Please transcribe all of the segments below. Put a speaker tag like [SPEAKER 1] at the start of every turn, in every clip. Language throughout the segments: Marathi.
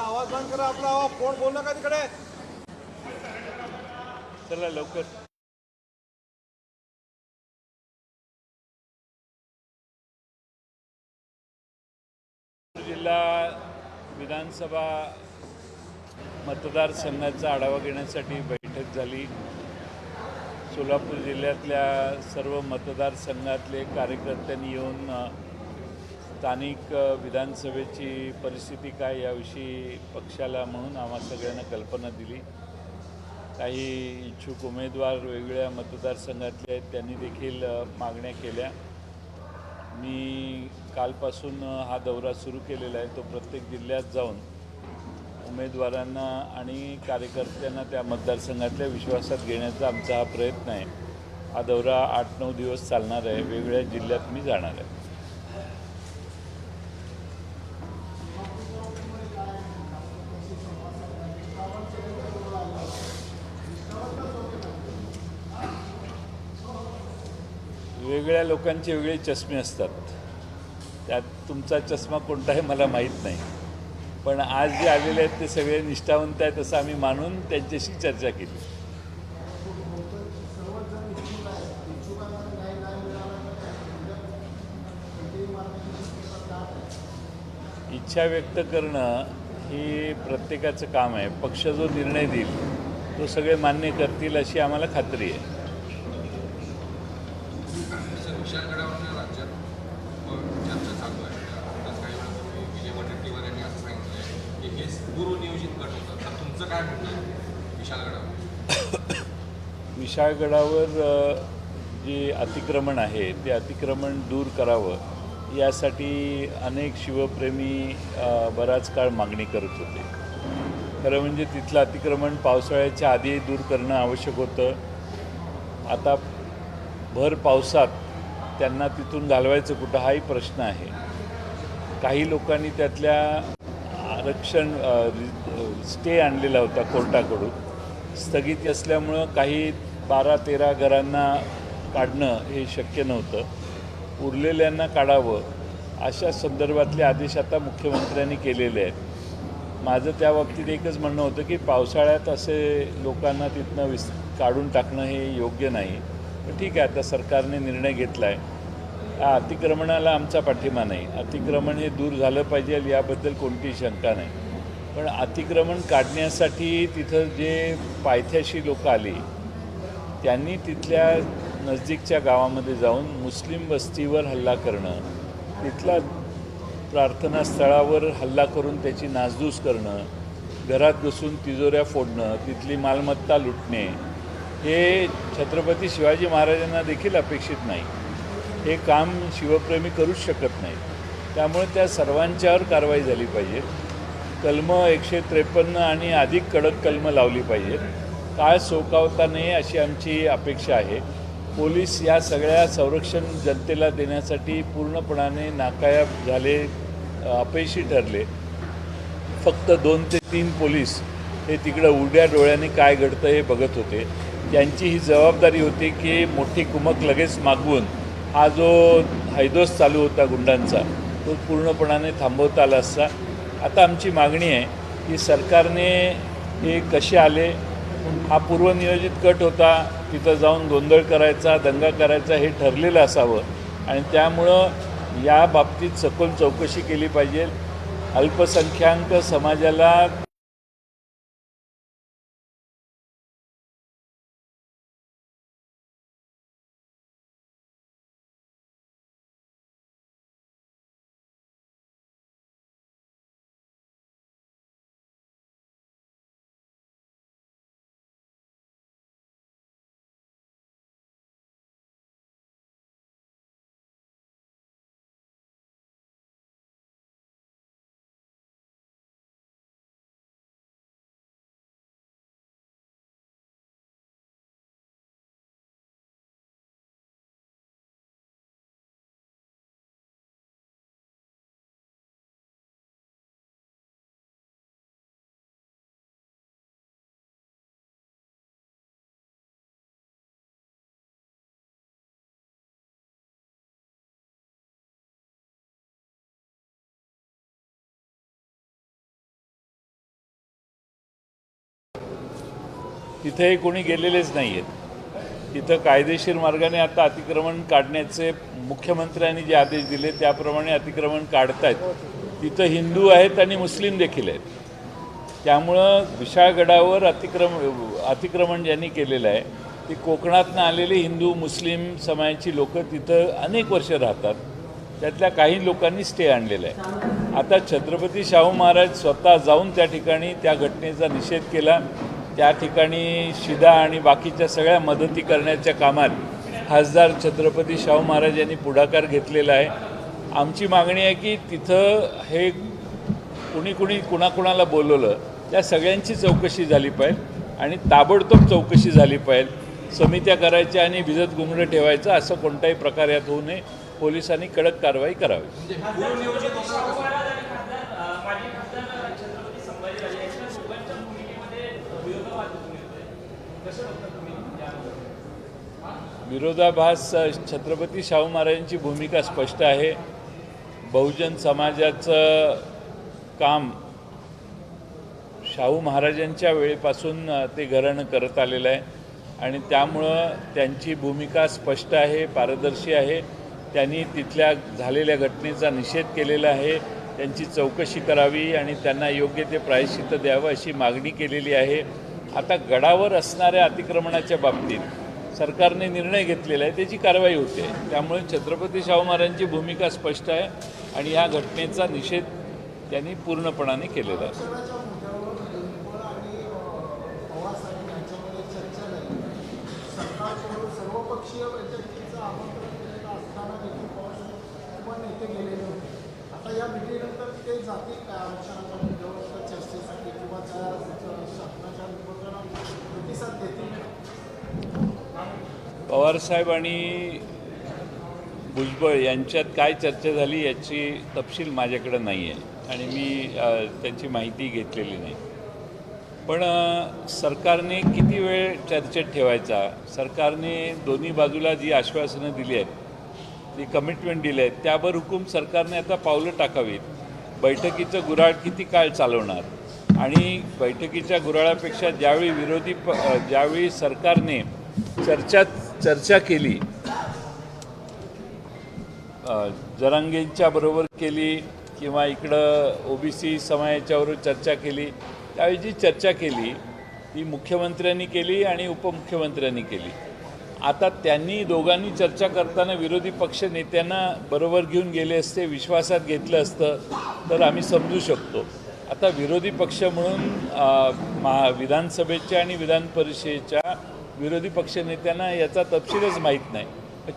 [SPEAKER 1] याचा आवाज बंद करा आपला आवाज कोण बोल नका तिकडे?
[SPEAKER 2] चला लवकर. जिल्हा विधानसभा मतदारसंघाचा आढावा घेण्यासाठी बैठक झाली. सोलापूर जिल्ह्यातल्या सर्व मतदारसंघातले कार्यकर्त्यांनी येऊन स्थानिक विधानसभेची परिस्थिती काय याविषयी पक्षाला म्हणून आम्हा सगळ्यांना कल्पना दिली. काही इच्छुक उमेदवार वेगवेगळ्या मतदारसंघातले आहेत त्यांनी देखील मागण्या केल्या. मी कालपासून हा दौरा सुरू केलेला आहे तो प्रत्येक जिल्ह्यात जाऊन उमेदवारांना आणि कार्यकर्त्यांना त्या मतदारसंघातल्या विश्वासात घेण्याचा आमचा हा प्रयत्न आहे. हा दौरा आठ नऊ दिवस चालणार आहे वेगवेगळ्या जिल्ह्यात मी जाणार आहे. वेगळ्या लोकांचे वेगळे चष्मे असतात. त्यात तुमचा चष्मा कोणता आहे मला माहीत नाही. पण आज जे आलेले आहेत ते सगळे निष्ठावंत आहेत असं आम्ही मानून त्यांच्याशी चर्चा केली. इच्छा व्यक्त करणं ही प्रत्येकाचं काम आहे. पक्ष जो निर्णय देईल तो सगळे मान्य करतील अशी आम्हाला खात्री आहे
[SPEAKER 3] तसं विशाळगडावरनं राज्यात व चर्चा चालू आहे आताच काही वेळापूर्वी विजय वडेट्टीवार यांनी असं सांगितलं की हे पूर्वनियोजित गट होतं तर तुमचं काय म्हणणं आहे विशाळगडावर
[SPEAKER 2] विशाळगडावर जे अतिक्रमण आहे ते अतिक्रमण दूर करावं यासाठी अनेक शिवप्रेमी बराच काळ मागणी करत होते. खरं म्हणजे तिथलं अतिक्रमण पावसाळ्याच्या आधी दूर करणं आवश्यक होतं. आता भर पावसात त्यांना तिथून घालवायचं कुठं हाही प्रश्न आहे. काही लोकांनी त्यातल्या आरक्षण स्टे आणलेला होता कोर्टाकडून. स्थगिती असल्यामुळं काही बारा तेरा घरांना काढणं हे शक्य नव्हतं. उरलेल्यांना काढावं अशा संदर्भातले आदेश आता मुख्यमंत्र्यांनी केलेले आहेत. माझं त्या बाबतीत एकच म्हणणं होतं की पावसाळ्यात असे लोकांना तिथनं विस काढून टाकणं हे योग्य नाही. पण ठीक आहे आता सरकारने निर्णय घेतला आहे या अतिक्रमणाला आमचा पाठिंबा नाही. अतिक्रमण हे दूर झालं पाहिजे याबद्दल कोणतीही शंका नाही. पण अतिक्रमण काढण्यासाठी तिथं जे पायथ्याशी लोकं आली त्यांनी तिथल्या नजदीकच्या गावामध्ये जाऊन मुस्लिम वस्तीवर हल्ला करणं तिथला प्रार्थनास्थळावर हल्ला करून त्याची नासधूस करणं घरात घुसून तिजोऱ्या फोडणं तिथली मालमत्ता लुटणे हे छत्रपती शिवाजी महाराजांना देखील अपेक्षित नाही. हे काम शिवप्रेमी करूच शकत नाही. त्यामुळे त्या सर्वांच्यावर कारवाई झाली पाहिजे. कलम एकशे त्रेपन्न आणि अधिक कडक कलम लावली पाहिजेत. काळ सोकावता नये अशी आमची अपेक्षा आहे. पोलीस या सगळ्या संरक्षण जनतेला देण्यासाठी पूर्णपणाने नाकायाब झाले अपयशी ठरले. फक्त दोन ते तीन पोलीस हे तिकडं उड्या डोळ्याने काय घडतं हे बघत होते. त्यांची ही जबाबदारी होती की मोठी कुमक लगेच मागवून हा जो हैदोस चालू होता गुंडांचा तो पूर्णपणाने थांबवता आला असता. आता आमची मागणी आहे की सरकारने हे कसे आले हा पूर्वनियोजित कट होता तिथं जाऊन गोंधळ करायचा दंगा करायचा हे ठरलेलं असावं. आणि त्यामुळं या बाबतीत सखोल चौकशी केली पाहिजे. अल्पसंख्याक समाजाला तिथेही कोणी गेलेलेच नाही आहेत तिथं कायदेशीर मार्गाने आता अतिक्रमण काढण्याचे मुख्यमंत्र्यांनी जे आदेश दिले त्याप्रमाणे अतिक्रमण काढतायत. तिथं हिंदू आहेत आणि मुस्लिम देखील आहेत. त्यामुळं विशाळगडावर अतिक्रम अतिक्रमण ज्यांनी केलेलं आहे ते कोकणातनं आलेले हिंदू मुस्लिम समाजाची लोक तिथं अनेक वर्ष राहतात. त्यातल्या काही लोकांनी स्टे आणलेला आहे. आता छत्रपती शाहू महाराज स्वतः जाऊन त्या ठिकाणी त्या घटनेचा निषेध केला. त्या ठिकाणी शिदा आणि बाकीच्या सगळ्या मदती करण्याच्या कामात खासदार छत्रपती शाहू महाराज यांनी पुढाकार घेतलेला आहे. आमची मागणी आहे की तिथं हे कुणी कुणी कुणाकुणाला बोलवलं त्या सगळ्यांची चौकशी झाली पाहिजे आणि ताबडतोब चौकशी झाली पाहिजे. समित्या करायच्या आणि भिजत गुंगडं ठेवायचं असं कोणताही प्रकार यात होऊ नये. पोलिसांनी कडक कारवाई करावी
[SPEAKER 3] पूर्वनियोजित होतं का कसं?
[SPEAKER 2] विरोधाभास छत्रपती शाहू महाराजांची भूमिका स्पष्ट आहे. बहुजन समाजाचं काम शाहू महाराजांच्या वेळेपासून ते घराणं करत आलेलं आहे. आणि त्यामुळं त्यांची भूमिका स्पष्ट आहे पारदर्शी आहे. त्यांनी तिथल्या झालेल्या घटनेचा निषेध केलेला आहे. त्यांची चौकशी करावी आणि त्यांना योग्य ते प्रायश्चित्त द्यावं अशी मागणी केलेली आहे. आता गडावर असणाऱ्या अतिक्रमणाच्या बाबतीत सरकारने निर्णय घेतलेला आहे त्याची कारवाई होते. त्यामुळे छत्रपती शाहू महाराजांची भूमिका स्पष्ट आहे आणि या घटनेचा निषेध त्यांनी पूर्णपणाने केलेला आहे.
[SPEAKER 4] आता या भेटीनंतर ते आरक्षणाच्या चर्चेसाठी किंवा त्या शासनाच्या प्रतिसाद
[SPEAKER 2] पवारसाहेब आणि भुजबळ यांच्यात काय चर्चा झाली याची तपशील माझ्याकडे नाही आहे आणि मी त्यांची त्याची माहिती घेतलेली नाही. पण सरकारने किती वेळ चर्चेत ठेवायचा? सरकारने दोन्ही बाजूला जी आश्वासनं दिली आहेत जी कमिटमेंट दिली आहेत त्यावर हुकूम सरकारने आता पावलं टाकावीत. बैठकीचं गुऱ्हाळ किती काळ चालवणार? आणि बैठकीच्या गुऱ्हाळापेक्षा ज्यावेळी विरोधी प ज्यावेळी सरकारने चर्चा चर्चा केली जरांगेंच्या बरोबर केली किंवा इकडं ओबीसी समाजाच्यावर चर्चा केली त्यावेळी जी चर्चा केली ती मुख्यमंत्र्यांनी केली आणि उपमुख्यमंत्र्यांनी केली. आता त्यांनी दोघांनी चर्चा करताना विरोधी पक्ष नेत्यांना बरोबर घेऊन गेले असते विश्वासात घेतलं असतं तर आम्ही समजू शकतो. आता विरोधी पक्ष म्हणून महा विधानसभेच्या आणि विधान परिषदेच्या विरोधी पक्ष नेत्यांना याचा तपशीलच माहीत नाही.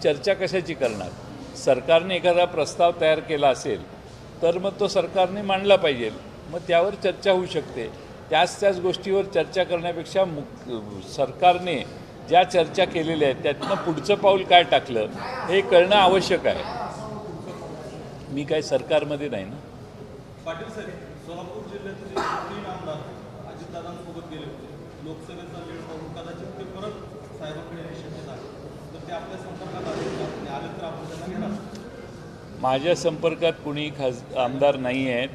[SPEAKER 2] चर्चा कशाची करणार? सरकारने एखादा प्रस्ताव तयार केला असेल तर मग तो सरकारने मांडला पाहिजे. मग त्यावर चर्चा होऊ शकते. त्याच त्याच गोष्टीवर चर्चा करण्यापेक्षा मुक सरकारने ज्या चर्चा केलेल्या आहेत त्यातनं पुढचं पाऊल काय टाकलं हे कळणं आवश्यक आहे. मी काय सरकारमध्ये नाही ना.
[SPEAKER 5] पाटील साहेब सोलापूर जिल्ह्यातील तीन आमदार अजितदादांसोबत गेले होते लोकसभेचा लीड पाहून कदाचित ते परत साहेबांकडे येण्याची शक्यता आहे तर ते आपल्या संपर्कात आले का? आणि आले तर आपण त्यांना घेणार.
[SPEAKER 2] माझ्या संपर्कात कुणी खास आमदार नाही आहेत.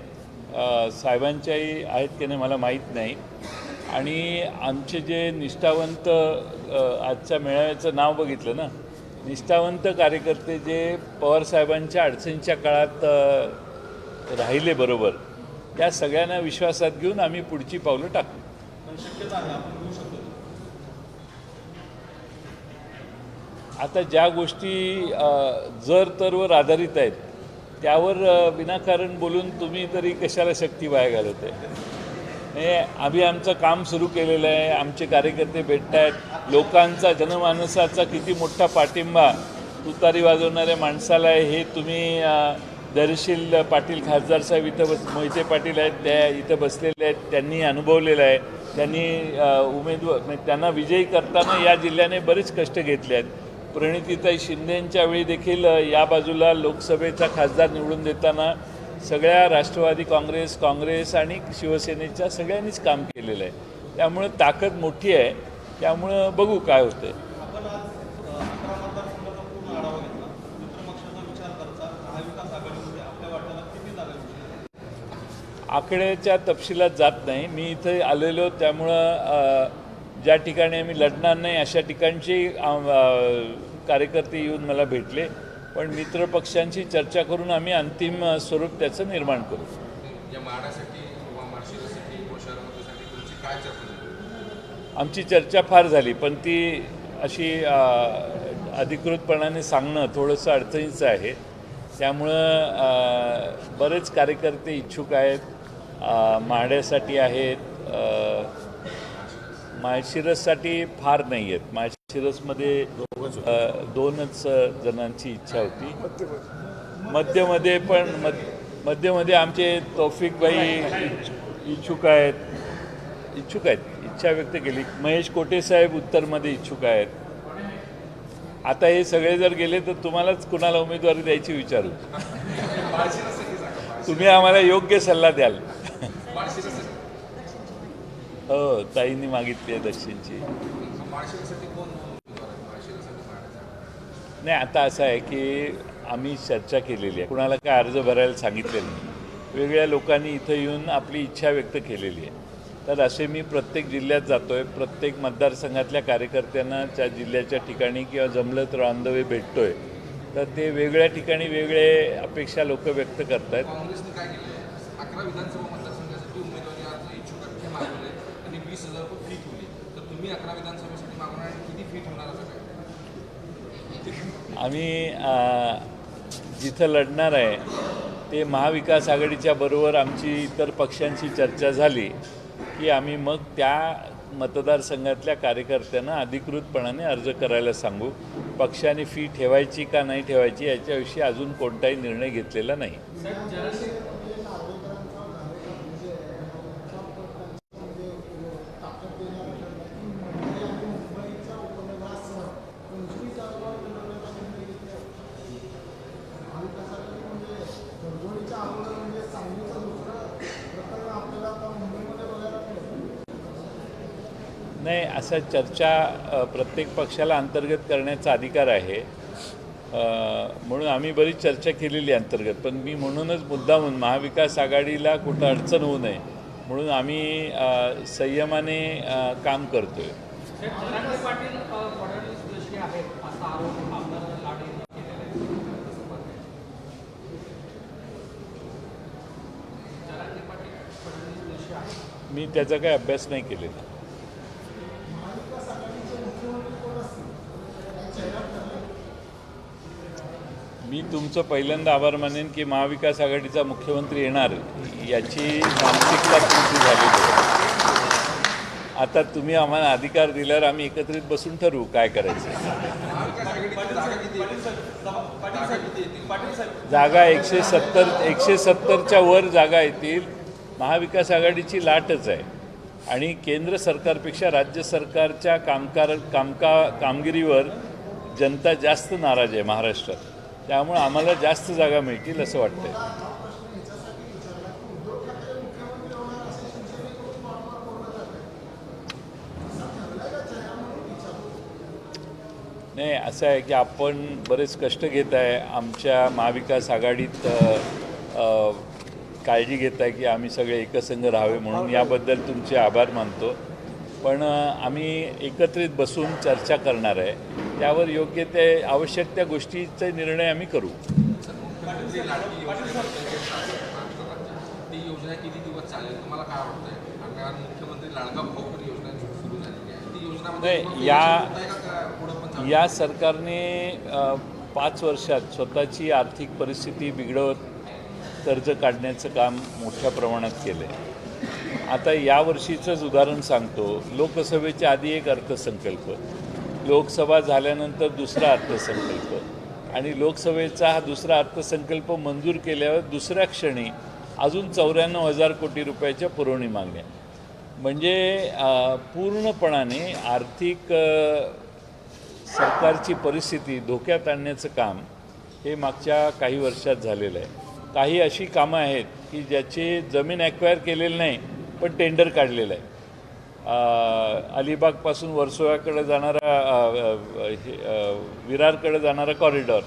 [SPEAKER 2] साहेबांच्याही आहेत की नाही मला माहीत नाही. आणि आमचे जे निष्ठावंत आजच्या मेळाव्याचं नाव बघितलं ना? निष्ठावंत कार्यकर्ते जे पवारसाहेबांच्या अडचणीच्या काळात राहिले बरोबर त्या सगळ्यांना विश्वासात घेऊन आम्ही पुढची पावलं टाकू.
[SPEAKER 5] आहे
[SPEAKER 2] आता ज्या गोष्टी जर तरवर आधारित आहेत त्यावर विनाकारण बोलून तुम्ही तरी कशाला शक्ती वाया घालवते हे आम्ही आमचं काम सुरू केलेलं आहे. आमचे कार्यकर्ते भेटत आहेत लोकांचा जनमानसाचा किती मोठा पाठिंबा तुतारी वाजवणाऱ्या माणसाला आहे. हे तुम्ही दर्शील पाटील खासदार साहेब इथं बस मोहिते पाटील आहेत. त्या इथं बसलेले आहेत. त्यांनी अनुभवलेलं आहे. त्यांनी उमेदवार म्हणजे त्यांना विजयी करताना या जिल्ह्याने बरेच कष्ट घेतले आहेत. प्रणितीताई शिंदेंच्या वेळी देखील या बाजूला लोकसभेचा खासदार निवडून देताना सगळ्या राष्ट्रवादी काँग्रेस काँग्रेस आणि शिवसेनेच्या सगळ्यांनीच काम केलेलं आहे. त्यामुळं ताकद मोठी आहे. त्यामुळं बघू काय
[SPEAKER 5] शकतात
[SPEAKER 2] आकड्याच्या तपशिलात जात नाही. मी इथे आलेलो त्यामुळं ज्या ठिकाणी आम्ही लढणार नाही अशा ठिकाणचे कार्यकर्ते येऊन मला भेटले. पण मित्र पक्षांशी चर्चा करून आम्ही अंतिम स्वरूप त्याचं निर्माण करू.
[SPEAKER 3] माड्यासाठी
[SPEAKER 2] आमची चर्चा फार झाली पण ती अशी अधिकृतपणाने सांगणं थोडंसं अडचणीचं आहे. त्यामुळं बरेच कार्यकर्ते इच्छुक आहेत अ, माढ्यासाठी आहेत माळशिरससाठी फार नाही आहेत. माळशिरसमध्ये शिरसमध्ये दोनच जणांची इच्छा होती. मध्यमध्ये पण मध्यमध्ये आमचे तौफिकबाई इच्छ- इच्छुक आहेत. इच्छुक आहेत. इच्छा व्यक्त केली. महेश कोटे साहेब उत्तरमध्ये इच्छुक आहेत. आता हे सगळे जर गेले तर तुम्हालाच कुणाला उमेदवारी द्यायची विचारू? तुम्ही आम्हाला योग्य सल्ला द्याल. हो ताईंनी मागितली आहे दक्षिणची
[SPEAKER 3] माळशिरससाठी कोण उमेदवार आहे माळशिरससाठी माड्याचा
[SPEAKER 2] नाही आता असं आहे की आम्ही चर्चा केलेली आहे. कुणाला काय अर्ज भरायला सांगितलेलं नाही. वेगळ्या लोकांनी इथं येऊन आपली इच्छा व्यक्त केलेली आहे. तर असे मी प्रत्येक जिल्ह्यात जातो आहे प्रत्येक मतदारसंघातल्या कार्यकर्त्यांना त्या जिल्ह्याच्या ठिकाणी किंवा जमलं तर ऑन द वे भेटतो आहे तर ते वेगळ्या ठिकाणी वेगळे अपेक्षा लोक व्यक्त करत आहेत.
[SPEAKER 3] काँग्रेसने काय केलं अकरा विधानसभा मतदारसंघासाठी उमेदवारी अर्ज इच्छुक हे मागवले आणि वीस हजार रुपये फी ठेवली तर तुम्ही अकरा विधानसभेसाठी मागवणार आणि किती फी ठेवणार असं काय
[SPEAKER 2] आम्ही जिथं लढणार आहे ते महाविकास आघाडीच्या बरोबर आमची इतर पक्षांशी चर्चा झाली की आम्ही मग त्या मतदारसंघातल्या कार्यकर्त्यांना अधिकृतपणाने अर्ज करायला सांगू पक्षाने फी ठेवायची का नाही ठेवायची याच्याविषयी अजून कोणताही निर्णय घेतलेला नाही. असा चर्चा प्रत्येक पक्षाला अंतर्गत करण्याचा अधिकार आहे. म्हणून आम्ही बरीच चर्चा केलेली अंतर्गत पण मी म्हणूनच मुद्दामून महाविकास आघाडीला कुठं अडचण होऊ नये म्हणून आम्ही संयमाने काम करतो आहे. मी त्याचा काही अभ्यास नाही केलेला मी तुमचं पहिल्यांदा आभार मानेन की महाविकास आघाडीचा मुख्यमंत्री येणार याची मानसिकता तुमची झाली आहे. आता तुम्ही आम्हाला अधिकार दिल्यावर आम्ही एकत्रित बसून ठरवू काय करायचं. जागा एकशे सत्तर एकशे सत्तरच्या वर जागा येतील. महाविकास आघाडीची लाटच आहे. आणि केंद्र सरकारपेक्षा राज्य सरकारच्या कामकार कामका कामगिरीवर जनता जास्त नाराज आहे महाराष्ट्रात. त्यामुळे आम्हाला जास्त जागा मिळतील असं वाटतंय. नाही असं आहे की आपण बरेच कष्ट घेत आहे. आमच्या महाविकास आघाडीत काळजी घेत आहे की आम्ही सगळे एकसंघ राहावे म्हणून. याबद्दल तुमचे आभार मानतो. पण आम्ही एकत्रित बसून चर्चा करणार आहे. त्यावर योग्य ते आवश्यक त्या गोष्टीचे निर्णय आम्ही करू.
[SPEAKER 3] मुख्यमंत्री लाडकी योजनेबद्दल जे सांगतात राज्यात, ती योजना किती दिवस चालेल? तुम्हाला काय वाटतंय? आणि कारण मुख्यमंत्री लाडका भाऊ पण योजना सुरू झालेली आहे ती योजनामध्ये
[SPEAKER 2] नाही, या- या सरकारने पाच वर्षात स्वतःची आर्थिक परिस्थिती बिघडवत कर्ज काढण्याचं काम मोठ्या प्रमाणात केलं आहे आता यावर्षीचंच उदाहरण सांगतो. लोकसभेच्या आधी एक अर्थसंकल्प. लोकसभा झाल्यानंतर दुसरा अर्थसंकल्प. आणि लोकसभेचा हा दुसरा अर्थसंकल्प मंजूर केल्यावर दुसऱ्या क्षणी अजून चौऱ्याण्णव हजार कोटी रुपयाच्या पुरवणी मागण्या. म्हणजे पूर्णपणाने आर्थिक सरकारची परिस्थिती धोक्यात आणण्याचं काम हे मागच्या काही वर्षात झालेलं आहे. काही अशी कामं आहेत की ज्याचे जमीन ॲक्वायर केलेलं नाही पण टेंडर काढलेलं आहे. अलिबागपासून वर्सोव्याकडे जाणारा हे, विरारकडे जाणारा कॉरिडॉर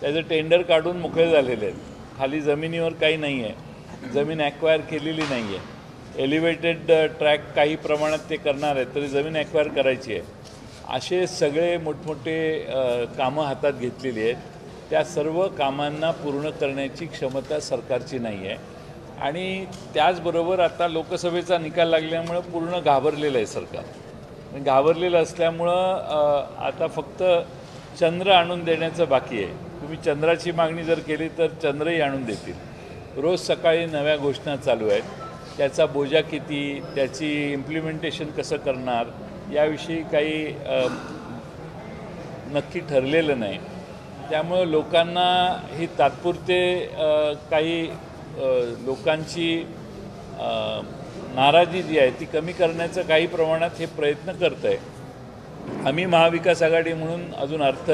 [SPEAKER 2] त्याचं टेंडर काढून मोकळे झालेले आहेत. खाली जमिनीवर काही नाही आहे. जमीन ॲक्वायर केलेली नाही आहे. एलिव्हेटेड ट्रॅक काही प्रमाणात ते करणार आहेत तरी जमीन ॲक्वायर करायची आहे. असे सगळे मोठमोठे कामं हातात घेतलेली आहेत. त्या सर्व कामांना पूर्ण करण्याची क्षमता सरकारची नाही आहे. आणि त्याचबरोबर आता लोकसभेचा निकाल लागल्यामुळं पूर्ण घाबरलेलं आहे सरकार. घाबरलेलं असल्यामुळं आता फक्त चंद्र आणून देण्याचं बाकी आहे. तुम्ही चंद्राची मागणी जर केली तर चंद्रही आणून देतील. रोज सकाळी नव्या घोषणा चालू आहेत. त्याचा बोजा किती त्याची इम्प्लिमेंटेशन कसं करणार याविषयी काही नक्की ठरलेलं नाही. त्यामुळं लोकांना ही तात्पुरते काही लोकांची नाराजी जी आहे ती कमी करण्याचं काही प्रमाणात हे प्रयत्न करत आहे आम्ही महाविकास आघाडी म्हणून अजून अर्थ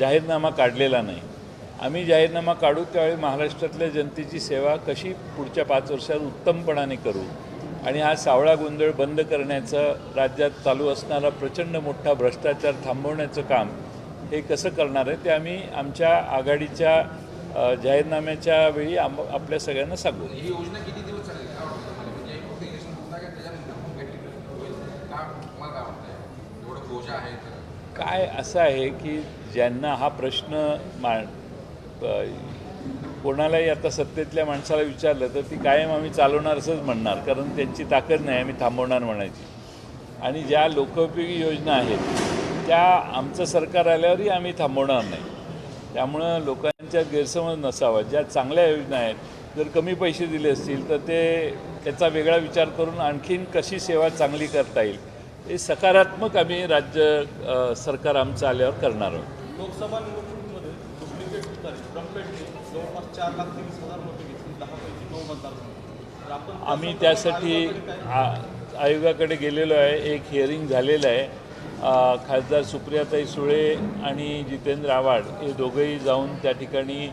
[SPEAKER 2] जाहीरनामा काढलेला नाही. आम्ही जाहीरनामा काढू त्यावेळी महाराष्ट्रातल्या जनतेची सेवा कशी पुढच्या पाच वर्षात उत्तमपणाने करू? आणि हा सावळा गोंधळ बंद करण्याचं राज्यात चालू असणारा प्रचंड मोठा भ्रष्टाचार थांबवण्याचं काम हे कसं करणार आहे ते आम्ही आमच्या आघाडीच्या जाहीरनाम्याच्या वेळी आम आपल्या सगळ्यांना सांगू.
[SPEAKER 3] ही योजना किती दिवस चालेल? काय वाटतं तुम्हाला? म्हणजे काय
[SPEAKER 2] असं आहे की ज्यांना हा प्रश्न मा कोणालाही आता सत्तेतल्या माणसाला विचारलं तर ती कायम आम्ही चालवणार असंच म्हणणार. कारण त्यांची ताकद नाही आम्ही थांबवणार म्हणायची. आणि ज्या लोकोपयोगी योजना आहेत त्या आमचं सरकार आल्यावरही आम्ही थांबवणार नाही. त्यामुळं लोकांच्या गैरसमज नसावा ज्या चांगल्या योजना आहेत जर कमी पैसे दिले असतील तर ते त्याचा वेगळा विचार करून आणखीन कशी सेवा चांगली करता येईल हे सकारात्मक आम्ही राज्य सरकार आमचं आल्यावर करणार आहोत.
[SPEAKER 5] लोकसभा निवडणुकीमध्ये डुप्लिकेट तुतारी ट्रम्पेटने जवळपास चार लाख तेवीस हजार मतं घेतली दहापैकी नऊ मतदारसंघ तर आपण त्या
[SPEAKER 2] आम्ही त्यासाठी
[SPEAKER 5] आयोगाकडे
[SPEAKER 2] गेलेलो आहे एक हिअरिंग झालेलं आहे. खासदार सुप्रियाताई सुळे आणि जितेंद्र आव्हाड हे दोघंही जाऊन त्या ठिकाणी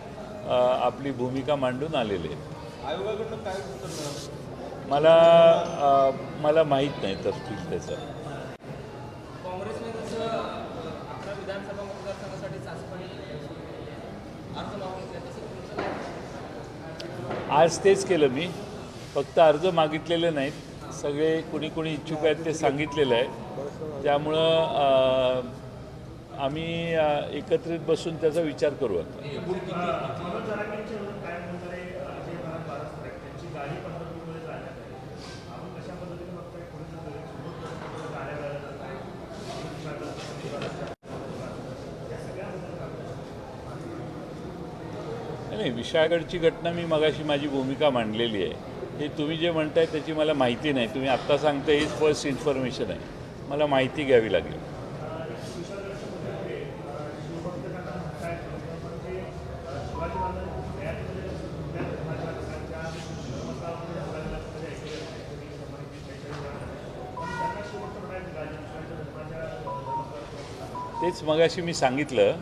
[SPEAKER 2] आपली भूमिका मांडून आलेले आहेत.
[SPEAKER 5] आयोगाकडनं काय उत्तर मिळालं?
[SPEAKER 2] मला मला माहीत नाही तपशील त्याचं? आज तेच केलं मी. फक्त अर्ज मागितलेले नाहीत. सगळे कुणी कुणी इच्छुक आहेत ते सांगितलेलं आहे. त्यामुळं आम्ही एकत्रित बसून त्याचा विचार करू आता. नाही विशाळगडची घटना मी मगाशी माझी भूमिका मांडलेली आहे. हे तुम्ही जे म्हणताय त्याची मला माहिती नाही. तुम्ही आत्ता सांगता हीच फर्स्ट इन्फॉर्मेशन आहे. मला माहिती घ्यावी लागेल. तेच मगाशी मी सांगितलं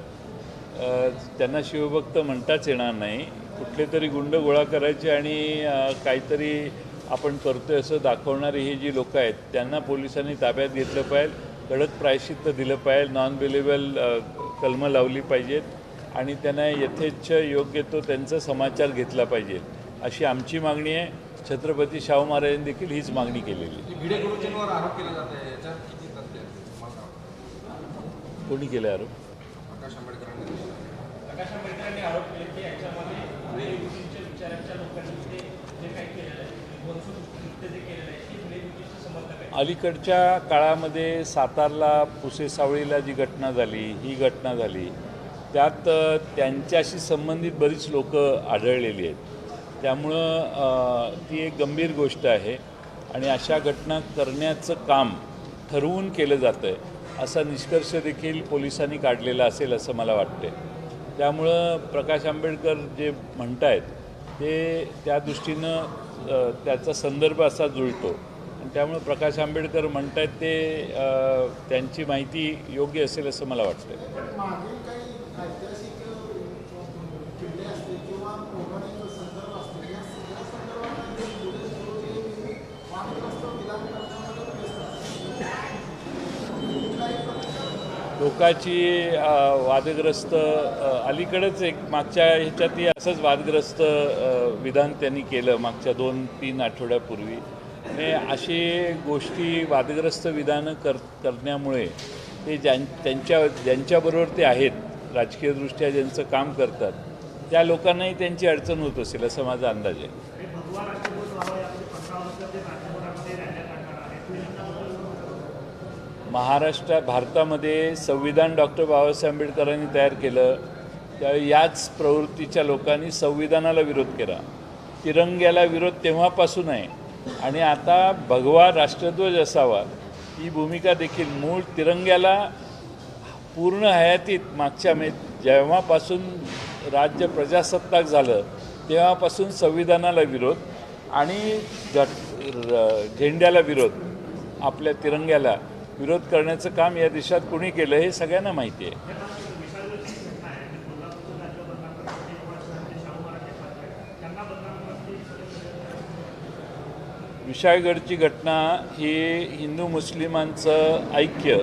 [SPEAKER 2] त्यांना शिवभक्त म्हणताच येणार नाही. कुठले तरी गुंड गोळा करायचे आणि काहीतरी आपण करतोय असं दाखवणारी ही जी लोकं आहेत त्यांना पोलिसांनी ताब्यात घेतलं पाहिजे कडक प्रायश्चित्त दिलं पाहिजे नॉन बिलेबल कलमं लावली पाहिजेत आणि त्यांना यथेच्छ योग्य तो त्यांचा समाचार घेतला पाहिजे अशी आमची मागणी आहे. छत्रपती शाहू महाराजांनी देखील हीच मागणी केलेली? कोणी केले आरोप
[SPEAKER 6] विचारांच्या लोकांनी ते जे काही केलेलं आहे जे केलेलं आहे
[SPEAKER 2] अलीकडच्या काळामध्ये सातारला पुसेसावळीला जी घटना झाली ही घटना झाली त्यात त्यांच्याशी संबंधित बरीच लोक आढळलेली आहेत. त्यामुळं ती एक गंभीर गोष्ट आहे आणि अशा घटना करण्याचं काम ठरवून केलं जातं आहे असा निष्कर्ष देखील पोलिसांनी काढलेला असेल असं मला वाटते त्यामुळं प्रकाश आंबेडकर जे म्हणत आहेत ते त्या दृष्टीनं त्याचा संदर्भ असा जुळतो. आणि त्यामुळं प्रकाश आंबेडकर म्हणत आहेत ते त्यांची माहिती योग्य असेल असं मला वाटतं
[SPEAKER 4] लोकाची वादग्रस्त
[SPEAKER 2] अलीकडेच एक मागच्या ह्याच्यातही असंच वादग्रस्त विधान त्यांनी केलं मागच्या दोन तीन आठवड्यापूर्वी. आणि अशी गोष्टी वादग्रस्त विधानं कर करण्यामुळे ते ज्यां त्यांच्या ज्यांच्याबरोबर ते आहेत राजकीयदृष्ट्या ज्यांचं काम करतात त्या लोकांनाही त्यांची अडचण होत असेल असा माझा अंदाज आहे. महाराष्ट्र भारतामध्ये संविधान डॉक्टर बाबासाहेब आंबेडकरांनी तयार केलं. त्यावेळी याच प्रवृत्तीच्या लोकांनी संविधानाला विरोध केला. तिरंग्याला विरोध तेव्हापासून आहे. आणि आता भगवा राष्ट्रध्वज असावा ही भूमिका देखील मूळ तिरंग्याला पूर्ण हयातीत मागच्या मे जेव्हापासून राज्य प्रजासत्ताक झालं तेव्हापासून संविधानाला विरोध आणि र- झेंड्याला विरोध आपल्या तिरंग्याला. विरोध करण्याचं काम या देशात कुणी केलं हे सगळ्यांना माहिती आहे. विशाळगडची घटना ही हिंदू मुस्लिमांचं ऐक्य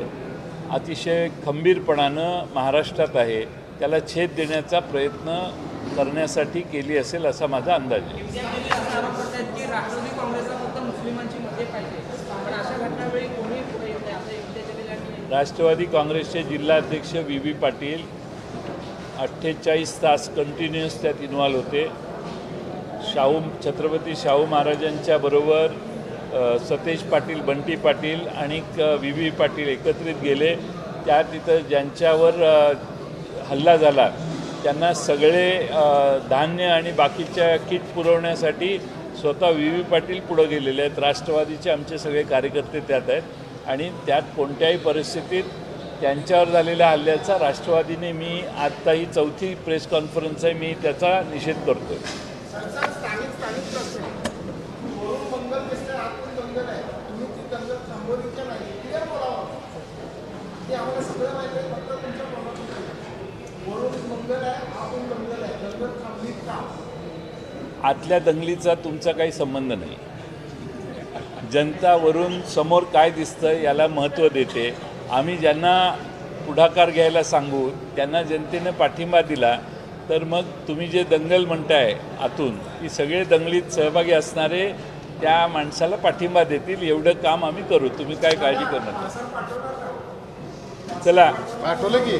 [SPEAKER 2] अतिशय खंबीरपणानं महाराष्ट्रात आहे. त्याला छेद देण्याचा प्रयत्न करण्यासाठी केली असेल असा माझा अंदाज आहे.
[SPEAKER 6] राष्ट्रवादी काँग्रेसला फक्त मुस्लिमांची मते पाहिजे. पण अशा घटनावेळी कोणी पुढे येत आहे आता एकट्या जलील
[SPEAKER 2] राष्ट्रवादी काँग्रेसचे जिल्हाध्यक्ष व्ही व्ही पाटील अठ्ठेचाळीस तास कंटिन्युअस त्यात इन्व्हॉल्व होते. शाहू छत्रपती शाहू महाराजांच्या बरोबर सतेज पाटील बंटी पाटील आणि व्ही व्ही पाटील एकत्रित गेले. त्या तिथं ज्यांच्यावर हल्ला झाला त्यांना सगळे धान्य आणि बाकीच्या किट पुरवण्यासाठी स्वतः व्ही व्ही पाटील पुढं गेलेले आहेत. राष्ट्रवादीचे आमचे सगळे कार्यकर्ते त्यात आहेत. आणि त्यात कोणत्याही परिस्थितीत त्यांच्यावर झालेल्या हल्ल्याचा राष्ट्रवादीने मी आत्ता ही चौथी प्रेस कॉन्फरन्स आहे मी त्याचा निषेध करतो आतल्या दंगलीचा तुमचा काही संबंध नाही. जनतावरून समोर काय दिसतं याला महत्त्व देते. आम्ही ज्यांना पुढाकार घ्यायला सांगू त्यांना जनतेनं पाठिंबा दिला तर मग तुम्ही जे दंगल म्हणताय आतून की सगळे दंगलीत सहभागी असणारे त्या माणसाला पाठिंबा देतील एवढं काम आम्ही करू. तुम्ही काय काळजी करणार चला.
[SPEAKER 1] पाठवलं की?